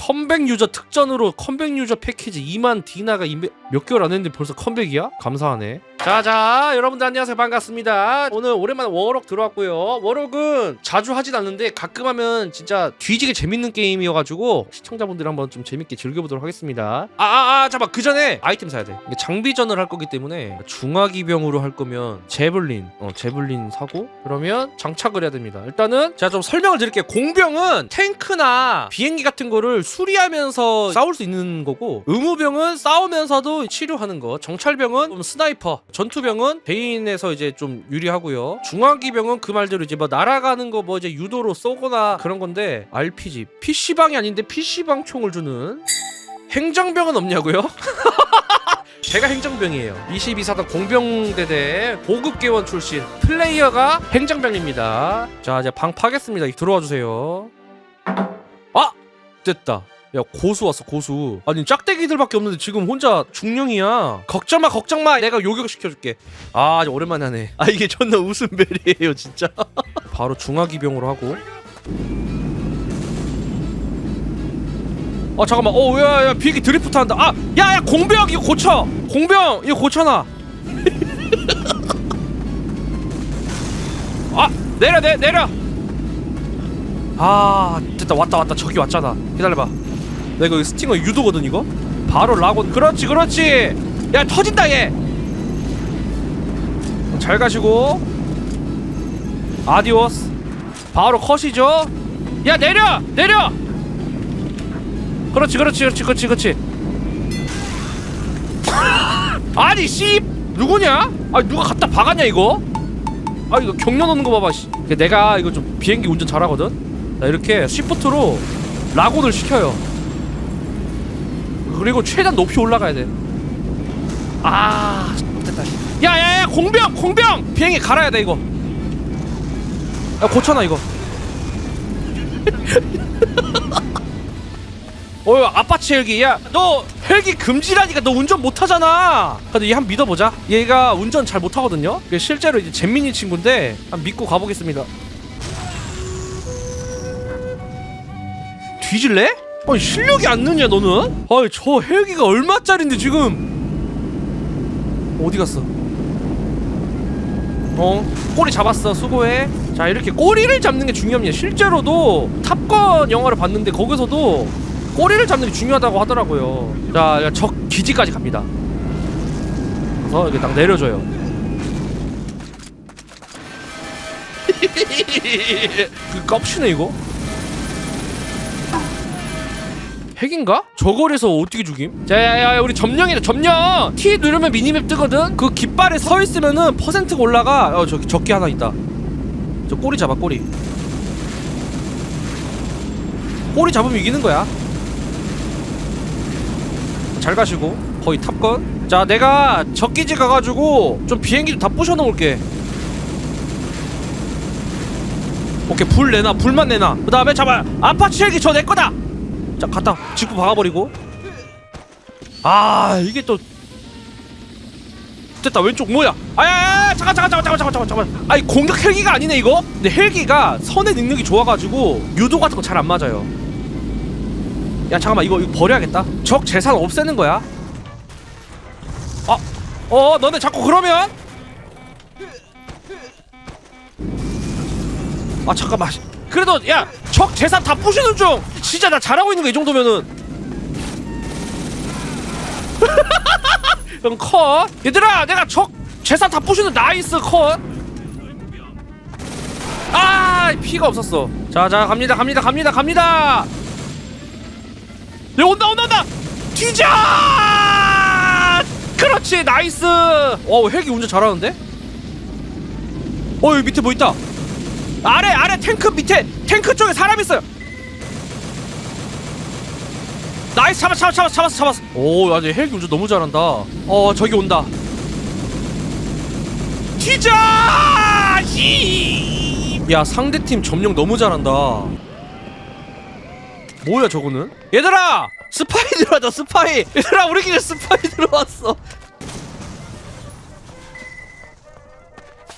컴백 유저 특전으로 컴백 유저 패키지 2만 디나가. 몇 개월 안 했는데 벌써 컴백이야? 감사하네. 자자 여러분들 안녕하세요 반갑습니다. 오늘 오랜만에 워럭 들어왔고요. 워럭은 자주 하진 않는데 가끔 하면 진짜 뒤지게 재밌는 게임이어가지고 시청자분들 한번 좀 재밌게 즐겨보도록 하겠습니다. 아아 아 잠깐 그 전에 아이템 사야 돼. 이게 장비전을 할 거기 때문에 중화기병으로 할 거면 제블린 어 제블린 사고 그러면 장착을 해야 됩니다. 일단은 제가 좀 설명을 드릴게요. 공병은 탱크나 비행기 같은 거를 수리하면서 싸울 수 있는 거고 의무병은 싸우면서도 치료하는 거 정찰병은 좀 스나이퍼 전투병은 개인에서 이제 좀 유리하고요 중화기병은 그 말대로 이제 뭐 날아가는 거 뭐 이제 유도로 쏘거나 그런 건데 RPG PC방이 아닌데 PC방 총을 주는 행정병은 없냐고요? 제가 행정병이에요. 22사단 공병대대 고급 개원 출신 플레이어가 행정병입니다. 자 이제 방 파겠습니다. 들어와 주세요. 아 됐다. 야 고수 왔어 고수. 아니 짝대기들밖에 없는데 지금 혼자 중령이야. 걱정 마 걱정 마. 내가 요격 시켜줄게. 아 오랜만에 하네. 아 이게 존나 웃음벨이에요 진짜. 바로 중화기병으로 하고. 어 잠깐만 어 야야 비행기 드리프트 한다 아 야야 공병 이거 고쳐 공병 이거 고쳐놔 아 내려 내 내려 아 됐다 왔다 왔다 저기 왔잖아 기다려봐 나 이거 스팅어 유도거든 이거? 바로 라곤 그렇지 그렇지! 야 터진다 얘잘 가시고. 아디오스. 바로 컷이죠? 야 내려! 내려! 그렇지 그렇지 그렇지 그렇지 그렇지. 아니 씨! 누구냐? 아 누가 갖다 박았냐 이거? 아 이거 경련 오는 거 봐봐 씨. 내가 이거 좀 비행기 운전 잘하거든? 나 이렇게 시프트로 라곤을 시켜요 그리고 최대한 높이 올라가야 돼아 됐다. 야야야 공병 공병! 비행기 갈아야 돼 이거. 야 고쳐놔 이거. 어 아파치 헬기. 야너 헬기 금지라니까 너 운전 못하잖아. 근데 얘한번 믿어보자. 얘가 운전 잘 못하거든요? 얘 실제로 이제 잼민이 친구인데 한 믿고 가보겠습니다. 뒤질래? 아니 실력이 안 느냐 너는? 아니 저 헬기가 얼마짜린데 지금? 어디 갔어? 어? 꼬리 잡았어 수고해. 자 이렇게 꼬리를 잡는 게 중요합니다. 실제로도 탑건 영화를 봤는데 거기서도 꼬리를 잡는 게 중요하다고 하더라고요. 자 적 기지까지 갑니다. 그래서 이렇게 딱 내려줘요. 그 깝치네 이거 핵인가? 저거에서 어떻게 죽임? 자야야 우리 점령이다 점령! T 누르면 미니맵 뜨거든? 그 깃발에 서 있으면은 퍼센트가 올라가. 어 저기 적기 하나 있다. 저 꼬리 잡아 꼬리. 꼬리 잡으면 이기는 거야. 잘 가시고. 거의 탑건. 자 내가 적기지 가가지고 좀 비행기 다 부셔 놓을게. 오케이 불 내놔 불만 내놔. 그 다음에 잡아 아파치 헬기 저 내 거다 자 갖다 직구 박아버리고. 아 이게 또. 됐다 왼쪽 뭐야? 아야야 잠깐 잠깐 잠깐 잠깐 잠깐 잠깐. 아니 공격 헬기가 아니네 이거? 근데 헬기가 선의 능력이 좋아가지고 유도 같은 거 잘 안 맞아요. 야 잠깐만 이거, 이거 버려야겠다. 적 재산 없애는 거야? 아, 어 너네 자꾸 그러면? 아 잠깐만. 그래도 야 적 재산 다 부시는 중. 진짜 나 잘하고 있는 거 이 정도면은. 그럼 컷. 얘들아 내가 적 재산 다 부시는 나이스 컷 아 피가 없었어. 자자 갑니다 갑니다 갑니다 갑니다. 야 온다 온다 온다. 뒤져! 그렇지 나이스. 어 헬기 운전 잘하는데? 어 여기 밑에 뭐 있다 아래 아래 탱크 밑에 탱크 쪽에 사람 있어요 나이스 잡았 잡았 잡았 잡았어 잡았어 오 아니 헬기 운전 너무 잘한다 어 저기 온다 히! 야 상대팀 점령 너무 잘한다 뭐야 저거는? 얘들아! 스파이 들어왔다 스파이! 얘들아 우리끼리 스파이 들어왔어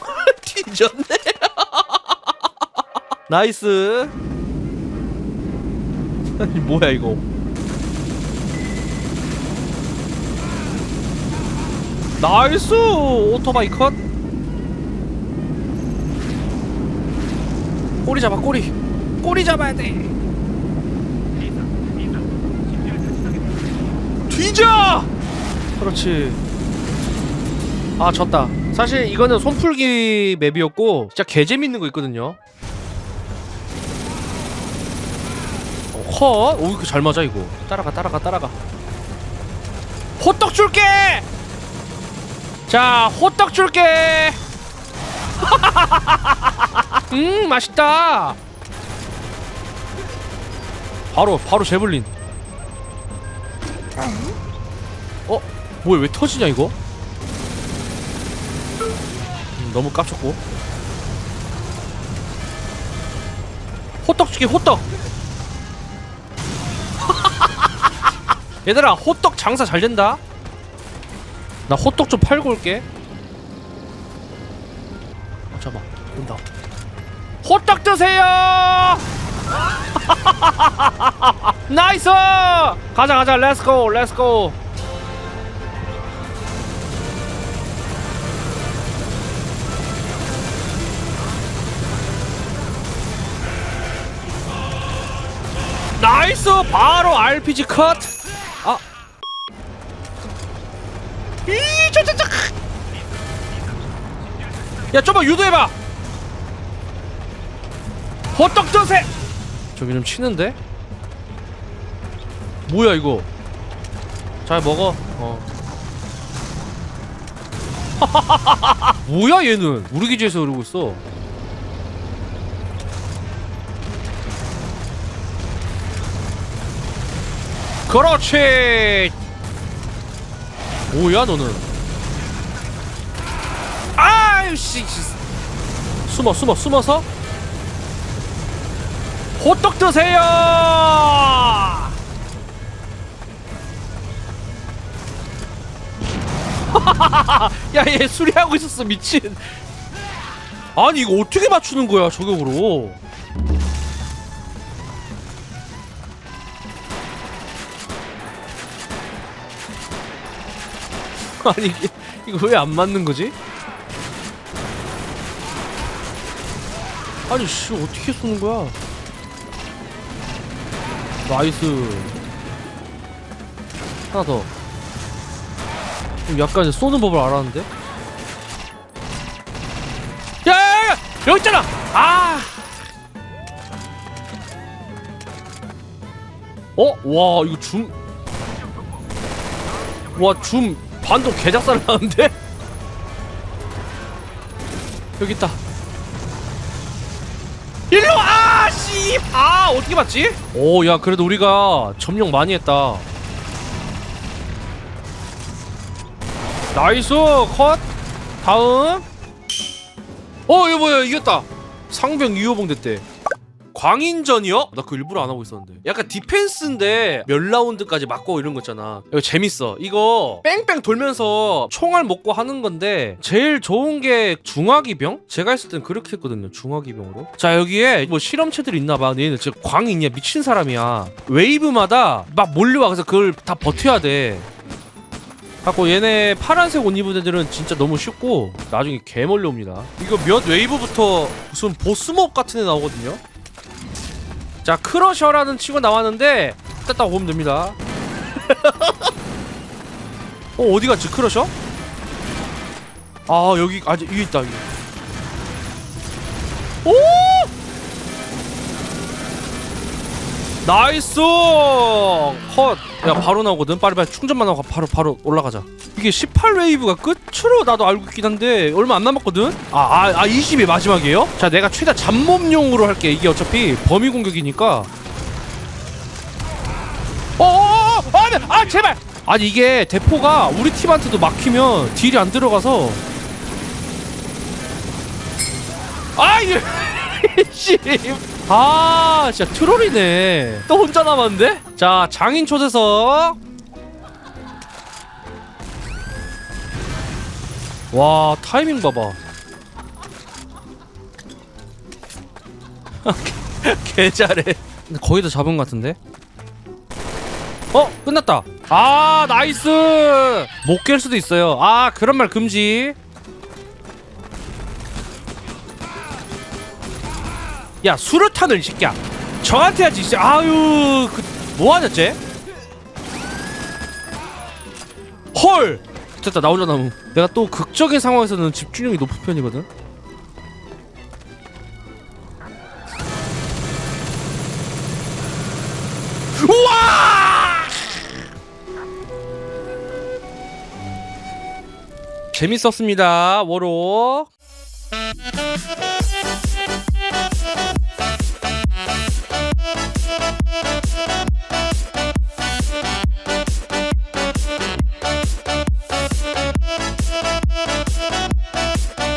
뒤졌네 나이스. 뭐야 이거? 나이스! 오토바이 컷. 꼬리 잡아 꼬리. 꼬리 잡아야 돼. 뒤져! 그렇지. 아 졌다. 사실 이거는 손풀기 맵이었고 진짜 개재밌는 거 있거든요. 컷? 오 이거 잘 맞아 이거. 따라가 따라가 따라가. 호떡 줄게! 자 호떡 줄게! 음 맛있다. 바로 바로 제블린. 어? 뭐야 왜 터지냐 이거? 음, 너무 깝쳤고. 호떡 줄게 호떡 얘들아 호떡 장사 잘 된다. 나 호떡 좀 팔고 올게. 아 잠깐 온다. 호떡 드세요! 나이스! 가자 가자. 렛츠고 렛츠고 나이스! 바로 RPG 컷 아. 이 저 저 저. 야 좀만 유도해봐. 호떡 드세. 저기 좀 치는데? 뭐야 이거? 잘 먹어. 어. 뭐야 얘는? 우리 기지에서 그러고 있어. 그렇지 뭐야 너는? 아유씨 숨어 숨어 숨어서. 호떡 드세요! 야얘 수리하고 있었어 미친. 아니 이거 어떻게 맞추는 거야 저격으로 아니 이게 이거 왜 안 맞는 거지? 아니 씨 어떻게 쏘는 거야? 나이스. 하나 더. 좀 약간 이제 쏘는 법을 알았는데? 야야야 여기 있잖아! 아! 어? 와 이거 줌. 와, 줌 반동 개작살 나는데? 여기 있다. 일로 와! 씨! 아, 어떻게 봤지? 오, 야, 그래도 우리가 점령 많이 했다. 나이스! 컷! 다음. 어, 이거 뭐야, 이겼다. 상병 유효봉 됐대. 광인전이요? 나 그거 일부러 안 하고 있었는데. 약간 디펜스인데 몇 라운드까지 맞고 이런 거 있잖아. 이거 재밌어. 이거 뺑뺑 돌면서 총알 먹고 하는 건데 제일 좋은 게 중화기병? 제가 했을 땐 그렇게 했거든요 중화기병으로. 자 여기에 뭐 실험체들이 있나봐. 얘는 진짜 광인이야. 미친 사람이야. 웨이브마다 막 몰려와. 그래서 그걸 다 버텨야 돼. 갖고 얘네 파란색 옷 입은 애들은 진짜 너무 쉽고 나중에 개 몰려옵니다. 이거 몇 웨이브부터 무슨 보스몹 같은 애 나오거든요 자 크러셔라는 친구 나왔는데 땄다 보면 됩니다 어 어디 갔지 크러셔? 아 여기 아직 위에 있다 여기. 오! 나이스 컷! 야 바로 나오거든 빨리 충전만 하고 바로 바로 올라가자 이게 18웨이브가 끝으로 나도 알고 있긴 한데 얼마 안 남았거든? 아아 아, 아, 20이 마지막이에요? 자 내가 최대 잡몸용으로 할게 이게 어차피 범위 공격이니까 어어어 아, 네. 아 제발 아니 이게 대포가 우리 팀한테도 막히면 딜이 안 들어가서 아 이게 씨. 아 진짜 트롤이네. 또 혼자 남았는데? 자 장인 초대석. 와 타이밍 봐봐. 개 잘해. 거의 다 잡은 것 같은데? 어 끝났다. 아 나이스! 못 깰 수도 있어요. 아 그런 말 금지 야 수류탄을 이 새끼야 저한테 하지 진짜 아유 그 뭐하냐 쟤? 헐! 됐다 나 혼자 남음 내가 또 극적인 상황에서는 집중력이 높은 편이거든. 우와! 재밌었습니다 워로